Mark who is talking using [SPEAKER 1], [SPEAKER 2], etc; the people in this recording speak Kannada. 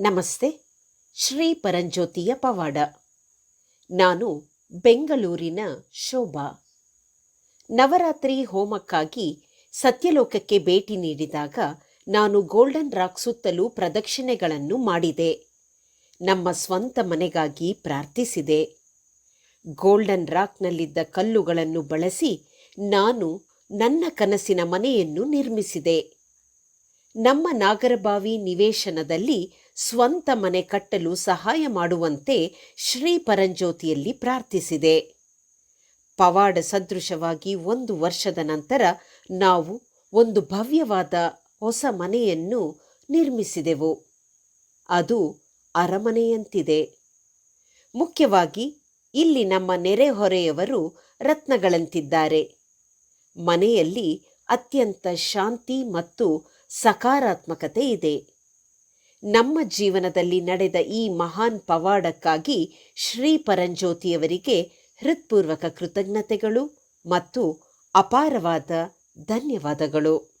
[SPEAKER 1] ನಮಸ್ತೆ, ಶ್ರೀ ಪರಂಜ್ಯೋತಿಯ ಪವಾಡ. ನಾನು ಬೆಂಗಳೂರಿನ ಶೋಭಾ. ನವರಾತ್ರಿ ಹೋಮಕ್ಕಾಗಿ ಸತ್ಯಲೋಕಕ್ಕೆ ಭೇಟಿ ನೀಡಿದಾಗ ನಾನು ಗೋಲ್ಡನ್ ರಾಕ್ ಸುತ್ತಲೂ ಪ್ರದಕ್ಷಿಣೆಗಳನ್ನು ಮಾಡಿದೆ. ನಮ್ಮ ಸ್ವಂತ ಮನೆಗಾಗಿ ಪ್ರಾರ್ಥಿಸಿದೆ. ಗೋಲ್ಡನ್ ರಾಕ್ನಲ್ಲಿದ್ದ ಕಲ್ಲುಗಳನ್ನು ಬಳಸಿ ನಾನು ನನ್ನ ಕನಸಿನ ಮನೆಯನ್ನು ನಿರ್ಮಿಸಿದೆ. ನಮ್ಮ ನಾಗರಬಾವಿ ನಿವೇಶನದಲ್ಲಿ ಸ್ವಂತ ಮನೆ ಕಟ್ಟಲು ಸಹಾಯ ಮಾಡುವಂತೆ ಶ್ರೀ ಪರಂಜ್ಯೋತಿಯಲ್ಲಿ ಪ್ರಾರ್ಥಿಸಿದೆ. ಪವಾಡ ಸದೃಶವಾಗಿ ಒಂದು ವರ್ಷದ ನಂತರ ನಾವು ಒಂದು ಭವ್ಯವಾದ ಹೊಸ ಮನೆಯನ್ನು ನಿರ್ಮಿಸಿದೆವು. ಅದು ಅರಮನೆಯಂತಿದೆ. ಮುಖ್ಯವಾಗಿ ಇಲ್ಲಿ ನಮ್ಮ ನೆರೆಹೊರೆಯವರು ರತ್ನಗಳಂತಿದ್ದಾರೆ. ಮನೆಯಲ್ಲಿ ಅತ್ಯಂತ ಶಾಂತಿ ಮತ್ತು ಸಕಾರಾತ್ಮಕತೆ ಇದೆ. ನಮ್ಮ ಜೀವನದಲ್ಲಿ ನಡೆದ ಈ ಮಹಾನ್ ಪವಾಡಕ್ಕಾಗಿ ಶ್ರೀ ಪರಂಜ್ಯೋತಿಯವರಿಗೆ ಹೃತ್ಪೂರ್ವಕ ಕೃತಜ್ಞತೆಗಳು ಮತ್ತು ಅಪಾರವಾದ ಧನ್ಯವಾದಗಳು.